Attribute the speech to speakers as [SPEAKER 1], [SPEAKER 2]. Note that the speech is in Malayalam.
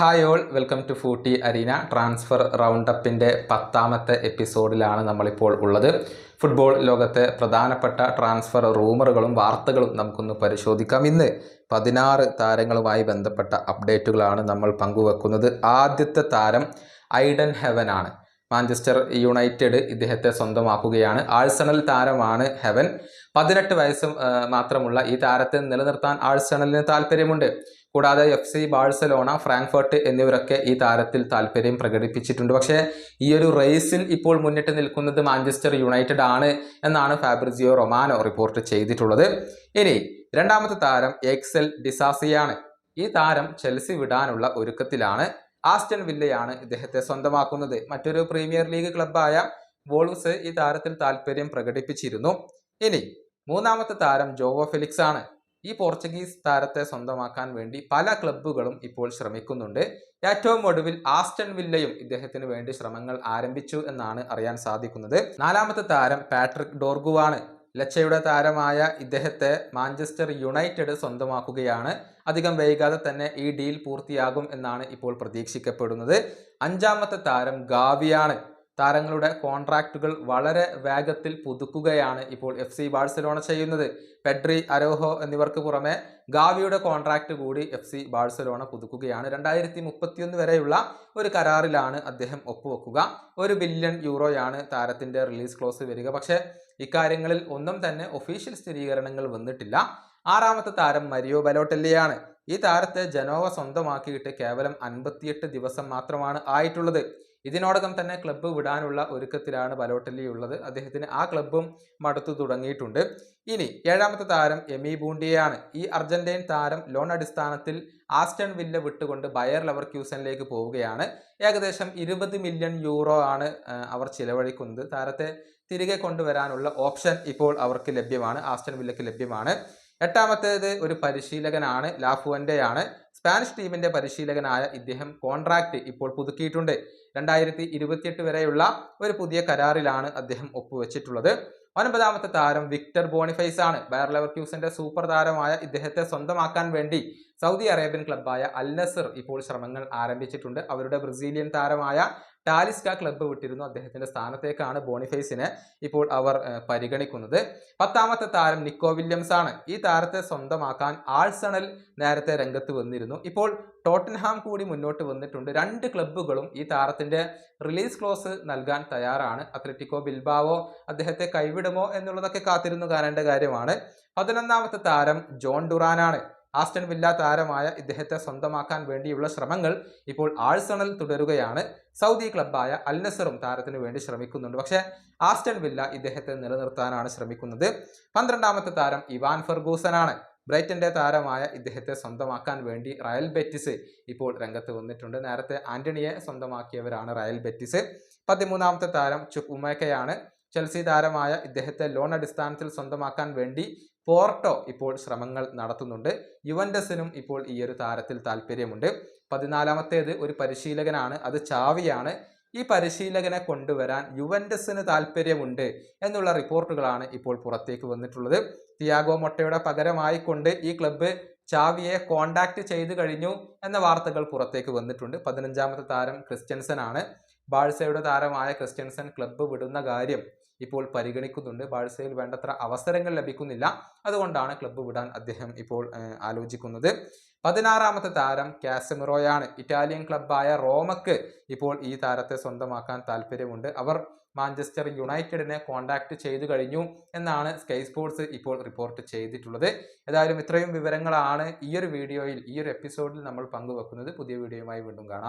[SPEAKER 1] Hi all welcome to Footy Arena transfer round അപ്പിന്റെ പത്താമത്തെ എപ്പിസോഡിലാണ് നമ്മളിപ്പോൾ ഉള്ളത്. ഫുട്ബോൾ ലോകത്തെ പ്രധാനപ്പെട്ട ട്രാൻസ്ഫർ റൂമറുകളും വാർത്തകളും നമുക്കൊന്ന് പരിശോധിക്കാം. ഇന്ന് പതിനാറ് താരങ്ങളുമായി ബന്ധപ്പെട്ട അപ്ഡേറ്റുകളാണ് നമ്മൾ പങ്കുവെക്കുന്നത്. ആദ്യത്തെ താരം ഐഡൻ ഹെവൻ ആണ് മാഞ്ചസ്റ്റർ യുണൈറ്റഡ് ഇദ്ദേഹത്തെ സ്വന്തമാക്കുകയാണ്. ആഴ്സണൽ താരമാണ് ഹെവൻ. പതിനെട്ട് വയസ്സും മാത്രമുള്ള ഈ താരത്തെ നിലനിർത്താൻ ആഴ്സണലിന് താല്പര്യമുണ്ട്. കൂടാതെ എഫ് സി ബാഴ്സലോണ ഫ്രാങ്ക്ഫർട്ട് എന്നിവരൊക്കെ ഈ താരത്തിൽ താല്പര്യം പ്രകടിപ്പിച്ചിട്ടുണ്ട്. പക്ഷേ ഈ ഒരു റേസിൽ ഇപ്പോൾ മുന്നിട്ട് നിൽക്കുന്നത് മാഞ്ചസ്റ്റർ യുണൈറ്റഡ് ആണ് എന്നാണ് ഫാബ്രിസിയോ റൊമാനോ റിപ്പോർട്ട് ചെയ്തിട്ടുള്ളത്. ഇനി രണ്ടാമത്തെ താരം എക്സൽ ഡിസാസിയാണ്. ഈ താരം ചെൽസി വിടാനുള്ള ഒരുക്കത്തിലാണ്. ആസ്റ്റൺ വില്ലയാണ് ഇദ്ദേഹത്തെ സ്വന്തമാക്കുന്നത്. മറ്റൊരു പ്രീമിയർ ലീഗ് ക്ലബായ വോൾവ്സ് ഈ താരത്തിൽ താല്പര്യം പ്രകടിപ്പിച്ചിരുന്നു. ഇനി മൂന്നാമത്തെ താരം ജോവോ ഫെലിക്സ് ആണ് ഈ പോർച്ചുഗീസ് താരത്തെ സ്വന്തമാക്കാൻ വേണ്ടി പല ക്ലബ്ബുകളും ഇപ്പോൾ ശ്രമിക്കുന്നുണ്ട്. ഏറ്റവും ഒടുവിൽ ആസ്റ്റൺ വില്ലയും ഇദ്ദേഹത്തിന് വേണ്ടി ശ്രമങ്ങൾ ആരംഭിച്ചു എന്നാണ് അറിയാൻ സാധിക്കുന്നത്. നാലാമത്തെ താരം പാട്രിക് ഡോർഗുവാണ്. ലച്ചയുടെ താരമായ ഇദ്ദേഹത്തെ മാഞ്ചസ്റ്റർ യുണൈറ്റഡ് സ്വന്തമാക്കുകയാണ്. അധികം വൈകാതെ തന്നെ ഈ ഡീൽ പൂർത്തിയാകും എന്നാണ് ഇപ്പോൾ പ്രതീക്ഷിക്കപ്പെടുന്നത്. അഞ്ചാമത്തെ താരം ഗാവിയാണ്. താരങ്ങളുടെ കോൺട്രാക്റ്റുകൾ വളരെ വേഗത്തിൽ പുതുക്കുകയാണ് ഇപ്പോൾ എഫ് സി ബാഴ്സലോണ ചെയ്യുന്നത്. പെഡ്രി അരോഹോ എന്നിവർക്ക് പുറമെ ഗാവിയുടെ കോൺട്രാക്റ്റ് കൂടി എഫ് സി ബാഴ്സലോണ പുതുക്കുകയാണ്. രണ്ടായിരത്തി മുപ്പത്തിയൊന്ന് വരെയുള്ള ഒരു കരാറിലാണ് അദ്ദേഹം ഒപ്പുവെക്കുക. ഒരു ബില്യൺ യൂറോയാണ് താരത്തിന്റെ റിലീസ് ക്ലോസ് വരിക. പക്ഷേ ഇക്കാര്യങ്ങളിൽ ഒന്നും തന്നെ ഒഫീഷ്യൽ സ്ഥിരീകരണങ്ങൾ വന്നിട്ടില്ല. ആറാമത്തെ താരം മരിയോ ബലോട്ടെല്ലിയാണ്. ഈ താരത്തെ ജനോവ സ്വന്തമാക്കിയിട്ട് കേവലം അൻപത്തിയെട്ട് ദിവസം മാത്രമാണ് ആയിട്ടുള്ളത്. ഇതിനോടകം തന്നെ ക്ലബ്ബ് വിടാനുള്ള ഒരുക്കത്തിലാണ് ബലോട്ടലി ഉള്ളത്. അദ്ദേഹത്തിന് ആ ക്ലബ്ബും മടുത്തു തുടങ്ങിയിട്ടുണ്ട്. ഇനി ഏഴാമത്തെ താരം എമി ബൂണ്ടിയയാണ്. ഈ അർജന്റീൻ താരം ലോൺ അടിസ്ഥാനത്തിൽ ആസ്റ്റൺ വില്ല വിട്ടുകൊണ്ട് ബയർ ലവർ ക്യൂസനിലേക്ക് പോവുകയാണ്. ഏകദേശം ഇരുപത് മില്യൺ യൂറോ ആണ് അവർ ചിലവഴിക്കുന്നത്. താരത്തെ തിരികെ കൊണ്ടുവരാനുള്ള ഓപ്ഷൻ ഇപ്പോൾ അവർക്ക് ലഭ്യമാണ്. ആസ്റ്റൺ വില്ലയ്ക്ക് ലഭ്യമാണ്. എട്ടാമത്തേത് ഒരു പരിശീലകനാണ് ലാഫുവന്റെയാണ്. സ്പാനിഷ് ടീമിന്റെ പരിശീലകനായ ഇദ്ദേഹം കോൺട്രാക്റ്റ് ഇപ്പോൾ പുതുക്കിയിട്ടുണ്ട്. രണ്ടായിരത്തി ഇരുപത്തിയെട്ട് വരെയുള്ള ഒരു പുതിയ കരാറിലാണ് അദ്ദേഹം ഒപ്പുവെച്ചിട്ടുള്ളത്. ഒൻപതാമത്തെ താരം വിക്ടർ ബോണിഫൈസ് ആണ് ബയർ ലെവർക്യൂസിന്റെ സൂപ്പർ താരമായ ഇദ്ദേഹത്തെ സ്വന്തമാക്കാൻ വേണ്ടി സൗദി അറേബ്യൻ ക്ലബ്ബായ അൽ നസർ ഇപ്പോൾ ശ്രമങ്ങൾ ആരംഭിച്ചിട്ടുണ്ട്. അവരുടെ ബ്രസീലിയൻ താരമായ ടാലിസ്ക ക്ലബ്ബ് വിട്ടിരുന്നു അദ്ദേഹത്തിന്റെ സ്ഥാനത്തേക്കാണ് ബോണിഫേസിനെ ഇപ്പോൾ അവർ പരിഗണിക്കുന്നത്. പത്താമത്തെ താരം നിക്കോ വില്യംസ് ആണ്. ഈ താരത്തെ സ്വന്തമാക്കാൻ ആഴ്സണൽ നേരത്തെ രംഗത്ത് വന്നിരുന്നു. ഇപ്പോൾ ടോട്ടൻഹാം കൂടി മുന്നോട്ട് വന്നിട്ടുണ്ട്. രണ്ട് ക്ലബ്ബുകളും ഈ താരത്തിന്റെ റിലീസ് ക്ലോസ് നൽകാൻ തയ്യാറാണ്. അത്ലറ്റിക്കോ ബിൽബാവോ അദ്ദേഹത്തെ കൈവിടുമോ എന്നുള്ളതൊക്കെ കാത്തിരുന്നു കാണേണ്ട കാര്യമാണ്. പതിനൊന്നാമത്തെ താരം ജോൺ ഡുറാനാണ്. ആസ്റ്റൺ വില്ല താരമായ ഇദ്ദേഹത്തെ സ്വന്തമാക്കാൻ വേണ്ടിയുള്ള ശ്രമങ്ങൾ ഇപ്പോൾ ആഴ്സണൽ തുടരുകയാണ്. സൗദി ക്ലബ്ബായ അൽനസറും താരത്തിന് വേണ്ടി ശ്രമിക്കുന്നുണ്ട്. പക്ഷേ ആസ്റ്റൺ വില്ല ഇദ്ദേഹത്തെ നിലനിർത്താനാണ് ശ്രമിക്കുന്നത്. പന്ത്രണ്ടാമത്തെ താരം ഇവാൻ ഫെർഗൂസനാണ്. ബ്രൈറ്റന്റെ താരമായ ഇദ്ദേഹത്തെ സ്വന്തമാക്കാൻ വേണ്ടി റയൽ ബെറ്റിസ് ഇപ്പോൾ രംഗത്ത് വന്നിട്ടുണ്ട്. നേരത്തെ ആന്റണിയെ സ്വന്തമാക്കിയവരാണ് റയൽ ബെറ്റിസ്. പതിമൂന്നാമത്തെ താരം ചുക്കുമേക്കയാണ് ചെൽസി താരമായ ഇദ്ദേഹത്തെ ലോൺ അടിസ്ഥാനത്തിൽ സ്വന്തമാക്കാൻ വേണ്ടി പോർട്ടോ ഇപ്പോൾ ശ്രമങ്ങൾ നടത്തുന്നുണ്ട്. യുവൻഡസിനും ഇപ്പോൾ ഈ ഒരു താരത്തിൽ താല്പര്യമുണ്ട്. പതിനാലാമത്തേത് ഒരു പരിശീലകനാണ്. അത് ചാവിയാണ്. ഈ പരിശീലകനെ കൊണ്ടുവരാൻ യുവൻഡസിന് താല്പര്യമുണ്ട് എന്നുള്ള റിപ്പോർട്ടുകളാണ് ഇപ്പോൾ പുറത്തേക്ക് വന്നിട്ടുള്ളത്. തിയാഗോ മൊട്ടയുടെ പകരമായിക്കൊണ്ട് ഈ ക്ലബ്ബ് ചാവിയെ കോണ്ടാക്ട് ചെയ്തു കഴിഞ്ഞു എന്ന വാർത്തകൾ പുറത്തേക്ക് വന്നിട്ടുണ്ട്. പതിനഞ്ചാമത്തെ താരം ക്രിസ്ത്യൻസൻ ആണ് ബാഴ്സയുടെ താരമായ ക്രിസ്ത്യൻസൻ ക്ലബ്ബ് വിടുന്ന കാര്യം ഇപ്പോൾ പരിഗണിക്കുന്നുണ്ട്. ബാഴ്സയിൽ വേണ്ടത്ര അവസരങ്ങൾ ലഭിക്കുന്നില്ല. അതുകൊണ്ടാണ് ക്ലബ്ബ് വിടാൻ അദ്ദേഹം ഇപ്പോൾ ആലോചിക്കുന്നത്. പതിനാറാമത്തെ താരം കാസമിറോയാണ്. ഇറ്റാലിയൻ ക്ലബ്ബായ റോമക്ക് ഇപ്പോൾ ഈ താരത്തെ സ്വന്തമാക്കാൻ താല്പര്യമുണ്ട് അവർ മാഞ്ചസ്റ്റർ യുണൈറ്റഡിനെ കോണ്ടാക്ട് ചെയ്തു കഴിഞ്ഞു എന്നാണ് സ്കൈ സ്പോർട്സ് ഇപ്പോൾ റിപ്പോർട്ട് ചെയ്തിട്ടുള്ളത്. ഏതായാലും ഇത്രയും വിവരങ്ങളാണ് ഈ ഒരു വീഡിയോയിൽ ഈ ഒരു എപ്പിസോഡിൽ നമ്മൾ പങ്കുവെക്കുന്നത്. പുതിയ വീഡിയോയുമായി വീണ്ടും കാണാം.